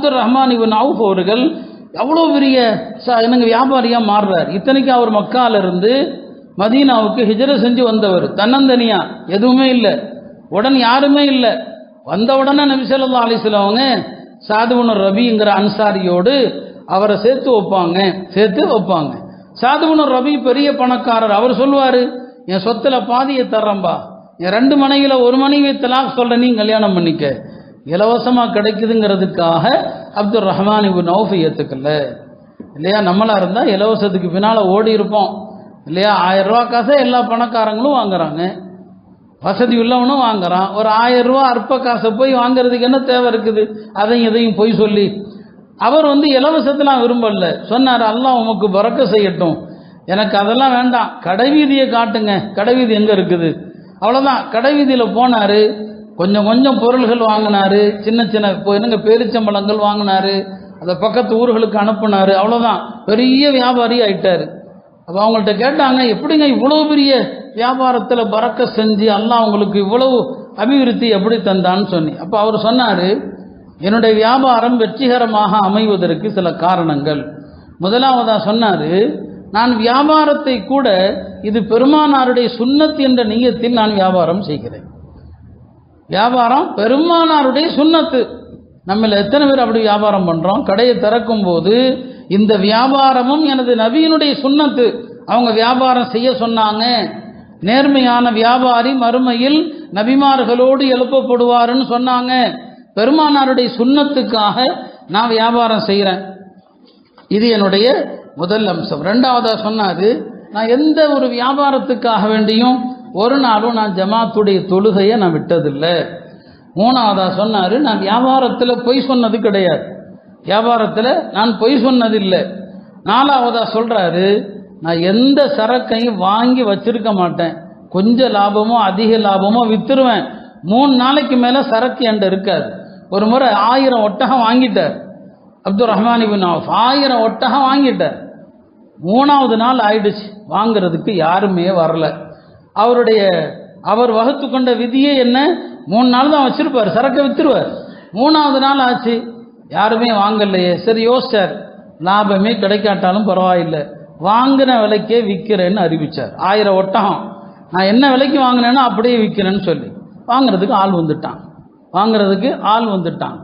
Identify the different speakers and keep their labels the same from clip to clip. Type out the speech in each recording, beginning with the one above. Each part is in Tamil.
Speaker 1: அப்துல் ரஹ்மான் இவன் அவுஃப் அவர்கள் எவ்வளோ பெரிய ச- என்னங்க வியாபாரியாக மாறுறார். இத்தனைக்கும் அவர் மக்கால இருந்து மதீனாவுக்கு ஹிஜர செஞ்சு வந்தவர். தன்னந்தனியா எதுவுமே இல்லை. உடன் யாருமே இல்லை. வந்த உடனே நபிசல்லா ஸல்லல்லாஹு அலைஹி அவங்க ரபிங்கிற அன்சாரியோடு அவரை சேர்த்து வைப்பாங்க. சேர்த்து வைப்பாங்க. சாதுபுன் ரபி பெரிய பணக்காரர். அவர் சொல்லுவார் என் சொத்துல பாதியை தர்றம்பா என் ரெண்டு மனைவில ஒரு மனைவி தலாக் சொல்ற நீ கல்யாணம் பண்ணிக்க. இலவசமாக கிடைக்குதுங்கிறதுக்காக அப்துல் ரஹ்மான் இபு நௌஃபை ஏற்றுக்கல இல்லையா? நம்மளாக இருந்தால் இலவசத்துக்கு பின்னால் ஓடி இருப்போம். இல்லையா? ஆயரூவா காசை எல்லா பணக்காரங்களும் வாங்குறாங்க. வசதி உள்ளவனும் வாங்குறான். ஒரு ஆயரூவா அற்ப காசை போய் வாங்குறதுக்கு என்ன தேவை இருக்குது? அதையும் இதையும் பொய் சொல்லி. அவர் வந்து இலவசத்தெலாம் விரும்பல. சொன்னார் எல்லாம் உமக்கு பறக்க செய்யட்டும். எனக்கு அதெல்லாம் வேண்டாம். கடைவீதியை காட்டுங்க. கடைவீதி எங்கே இருக்குது? அவ்வளோதான் கடைவீதியில் போனார். கொஞ்சம் கொஞ்சம் பொருள்கள் வாங்கினாரு சின்ன சின்ன இப்போ என்னங்க பேரிச்சம்பழங்கள் வாங்கினாரு அதை பக்கத்து ஊர்களுக்கு அனுப்புனாரு அவ்வளோதான் பெரிய வியாபாரி ஆயிட்டாரு. அப்போ அவங்கள்ட்ட கேட்டாங்க எப்படிங்க இவ்வளோ பெரிய வியாபாரத்தில் பறக்க செஞ்சு அல்லாஹ் அவங்களுக்கு இவ்வளவு அபிவிருத்தி எப்படி தந்தான்னு சொன்னி அப்போ அவர் சொன்னார் என்னுடைய வியாபாரம் வெற்றிகரமாக அமைவதற்கு சில காரணங்கள். முதலாவதா சொன்னார் நான் வியாபாரத்தை கூட இது பெருமானாருடைய சுன்னத் என்ற நீயத்தில் நான் வியாபாரம் செய்கிறேன். வியாபாரம் பெருமானாருடைய சுன்னத்து நம்மள எத்தனை பேர் அப்படி வியாபாரம் பண்றோம்? கடையை திறக்கும் போது இந்த வியாபாரமும் எனது நபியினுடைய சுன்னத்து அவங்க வியாபாரம் செய்ய சொன்னாங்க. நேர்மையான வியாபாரி மறுமையில் நபிமார்களோடு எழுப்பப்படுவாருன்னு சொன்னாங்க. பெருமானாருடைய சுன்னத்துக்காக நான் வியாபாரம் செய்கிறேன் இது என்னுடைய முதல் அம்சம். ரெண்டாவதாக சொன்னார் நான் எந்த ஒரு வியாபாரத்துக்காக வேண்டியும் ஒரு நாளும் நான் ஜமாத்துடைய தொழுகையை நான் விட்டதில்லை. மூணாவதா சொன்னார் நான் வியாபாரத்தில் பொய் சொன்னது கிடையாது. வியாபாரத்தில் நான் பொய் சொன்னதில்லை. நாலாவதா சொல்கிறாரு நான் எந்த சரக்கையும் வாங்கி வச்சிருக்க மாட்டேன். கொஞ்சம் லாபமோ அதிக லாபமோ விற்றுருவேன் மூணு நாளைக்கு மேலே சரக்கு என்கிட்ட இருக்காது. ஒரு முறை ஆயிரம் ஒட்டகம் வாங்கிட்டார். அப்துல் ரஹ்மான் இபின் ஆஃப் ஆயிரம் ஒட்டகம் வாங்கிட்டார். மூணாவது நாள் ஆயிடுச்சு வாங்குறதுக்கு யாருமே வரல. அவருடைய அவர் வகுத்து கொண்ட விதியே என்ன? மூணு நாள் தான் வச்சிருப்பார் சரக்கை வித்துருவார். மூணாவது நாள் ஆச்சு யாருமே வாங்கலையே. சரி யோசிச்சார் லாபமே கிடைக்காட்டாலும் பரவாயில்லை. வாங்கின விலைக்கே விற்கிறேன்னு அறிவிச்சார். ஆயிரம் ஒட்டகம். நான் என்ன விலைக்கு வாங்கினேனோ அப்படியே விற்கிறேன்னு சொல்லி. வாங்குறதுக்கு ஆள் வந்துட்டான். வாங்குறதுக்கு ஆள் வந்துட்டான்.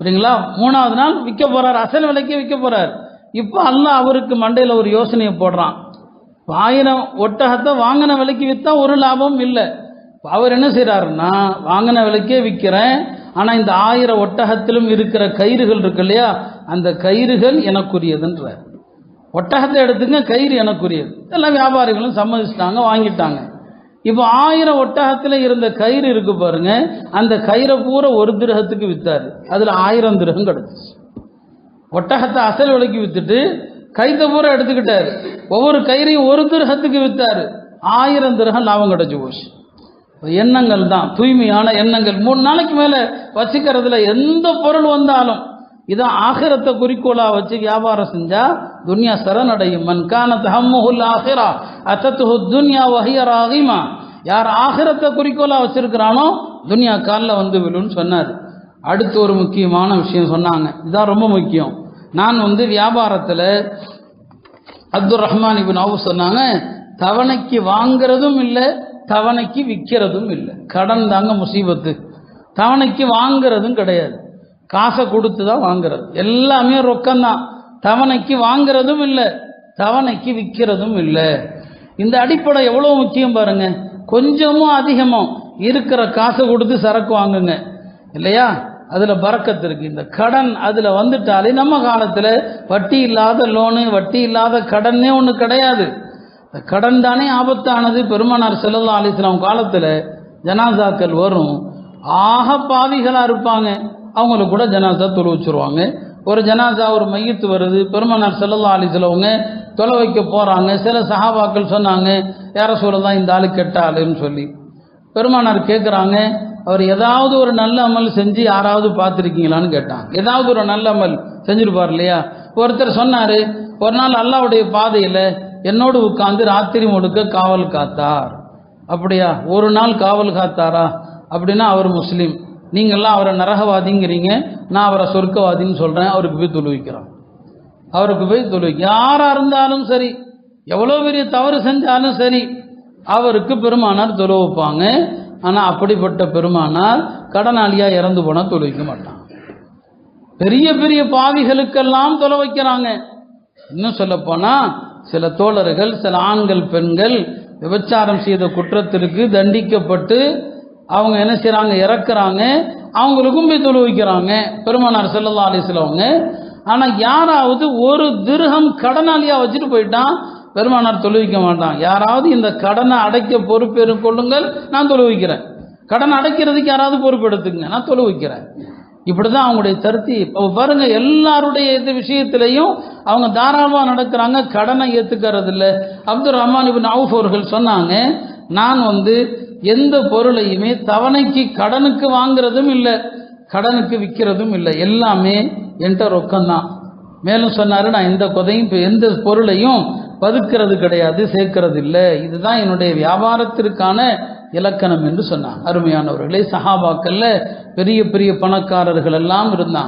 Speaker 1: புரியுங்களா? மூணாவது நாள் விற்க போறார் அசல் விலைக்கே விற்க போறார். இப்போ அல்ல அவருக்கு மண்டையில் ஒரு யோசனையை போடுறான். ஆயிரம் ஒட்டகத்தை வாங்கின விலைக்கு விற்றா ஒரு லாபம் இல்லை. இப்போ அவர் என்ன செய்கிறாருன்னா வாங்கின விலைக்கே விற்கிறேன் ஆனால் இந்த ஆயிரம் ஒட்டகத்திலும் இருக்கிற கயிறுகள் இருக்கு இல்லையா அந்த கயிறுகள் எனக்குரியதுன்றார். ஒட்டகத்தை எடுத்துங்க கயிறு எனக்குரியது. எல்லாம் வியாபாரிகளும் சம்மதிச்சிட்டாங்க வாங்கிட்டாங்க. இப்போ ஆயிரம் ஒட்டகத்தில் இருந்த கயிறு இருக்கு பாருங்க அந்த கயிறை பூரா ஒரு திரகத்துக்கு விற்றார் அதில் ஆயிரம் திரகம் கிடச்சிச்சு. ஒட்டகத்தை அசல் விலைக்கு விற்றுட்டு கைத்த பூரா எடுத்துக்கிட்டார். ஒவ்வொரு கயிறையும் ஒரு திரகத்துக்கு விற்றாரு ஆயிரம் திரகம் லாபம் கிடச்சி போச்சு. எண்ணங்கள் தான். தூய்மையான எண்ணங்கள். மூணு நாளைக்கு மேலே வச்சுக்கிறதுல எந்த பொருள் வந்தாலும் இதான் ஆகிரத்தை குறிக்கோளாக வச்சு வியாபாரம் செஞ்சா துன்யா சரணடையும். மன் தஹம்முஹுல் ஆஹிரா அத்தத்துஹு துன்யா வஹியர் ஆகிமா யார் ஆகிரத்தை குறிக்கோளாக வச்சிருக்கிறானோ துன்யா காலில் வந்து விழுன்னு சொன்னார். அடுத்து ஒரு முக்கியமான விஷயம் சொன்னாங்க. இதுதான் ரொம்ப முக்கியம். நான் வந்து வியாபாரத்தில் அப்துல் ரஹ்மான் இப்ப நவு சொன்னாங்க தவணைக்கு வாங்குறதும் இல்லை தவணைக்கு விற்கிறதும் இல்லை. கடன் தாங்க முசீபத்து. தவணைக்கு வாங்குறதும் கிடையாது. காசை கொடுத்து தான் வாங்குறது. எல்லாமே ரொக்கம்தான் தவணைக்கு வாங்குறதும் இல்லை தவணைக்கு விற்கிறதும் இல்லை. இந்த அடிப்படை எவ்வளோ முக்கியம் பாருங்க. கொஞ்சமும் அதிகமும் இருக்கிற காசை கொடுத்து சரக்கு வாங்குங்க. இல்லையா? அதில் பறக்கத்து இருக்கு. இந்த கடன் அதில் வந்துட்டாலே நம்ம காலத்தில் வட்டி இல்லாத லோனு வட்டி இல்லாத கடனே ஒன்று கிடையாது. இந்த கடன் தானே ஆபத்தானது. பெருமானார் செல்லல்லா அலிஸ்லாம் காலத்தில் ஜனாசாக்கள் வரும். ஆக பாவிகளாக இருப்பாங்க. அவங்களுக்கு கூட ஜனாசா தொலை வச்சுருவாங்க. ஒரு ஜனாசா ஒரு மையத்து வருது. பெருமானார் செல்லல்லா அலிஸ்லவங்க தொலை வைக்க போகிறாங்க சில சஹாபாக்கள் சொன்னாங்க யார சொல்லதான் இந்த ஆள் கெட்ட ஆளுன்னு சொல்லி. பெருமானார் கேட்குறாங்க அவர் ஏதாவது ஒரு நல்ல அமல் செஞ்சு யாராவது பார்த்துருக்கீங்களான்னு கேட்டாங்க ஏதாவது ஒரு நல்ல அமல் செஞ்சிருப்பார் இல்லையா? ஒருத்தர் சொன்னார் ஒரு நாள் அல்லாவுடைய பாதையில் என்னோடு உட்கார்ந்து ராத்திரி முழுக்க காவல் காத்தார். அப்படியா? ஒரு நாள் காவல் காத்தாரா? அப்படின்னா அவர் முஸ்லீம். நீங்கள்லாம் அவரை நரகவாதிங்கிறீங்க நான் அவரை சொர்க்கவாதின்னு சொல்கிறேன் அவருக்கு போய் தொழுவிக்கிறான் அவருக்கு போய் தொழுவிக்க யாராக இருந்தாலும் சரி எவ்வளோ பெரிய தவறு செஞ்சாலும் சரி அவருக்கு பெருமானார் தொழுவிப்பாங்க ஆனால் அப்படிப்பட்ட பெருமானார் கடனாளியாக இறந்து போனால் வைக்க மாட்டான். பெரிய பெரிய பாவிகளுக்கெல்லாம் தொலை வைக்கிறாங்க. இன்னும் சொல்லப்போனால் சில தோழர்கள் சில ஆண்கள் பெண்கள் விபச்சாரம் செய்த குற்றத்திற்கு தண்டிக்கப்பட்டு அவங்க என்ன செய்கிறாங்க இறக்குறாங்க. அவங்களுக்கும் போய் தொழு வைக்கிறாங்க. பெருமானார் செல்லல்லா சிலவங்க ஆனால் யாராவது ஒரு திருகம் கடனாளியாக வச்சுட்டு போயிட்டான். பெருமானார் தொழுவிக்க மாட்டான். யாராவது இந்த கடனை அடைக்க பொறுப்பேறும் கொள்ளுங்கள் நான் தொழுவிக்கிறேன். கடன் அடைக்கிறதுக்கு யாராவது பொறுப்பெடுத்துங்க நான் தொழுவிக்கிறேன். இப்படி தான் அவங்களுடைய தருத்தி. இப்போ பாருங்க எல்லாருடைய இது விஷயத்திலையும் அவங்க தாராளமாக நடக்கிறாங்க கடனை ஏற்றுக்கிறது இல்லை அப்துல் ரஹ்மான் இபின் அவுஃப் அவர்கள் சொன்னாங்க நான் வந்து எந்த பொருளையுமே தவணைக்கு கடனுக்கு வாங்குறதும் இல்லை கடனுக்கு விற்கிறதும் இல்லை. எல்லாமே என்கிட்ட ரொக்கம்தான். மேலும் சொன்னார் நான் எந்த கொதையும் எந்த பொருளையும் பதுக்கிறது கிடையாது சேர்க்கறது இல்லை. இதுதான் என்னுடைய வியாபாரத்திற்கான இலக்கணம் என்று சொன்னாங்க. அருமையானவர்களே சஹாபாக்கள்ல பெரிய பெரிய பணக்காரர்கள் எல்லாம் இருந்தாங்க.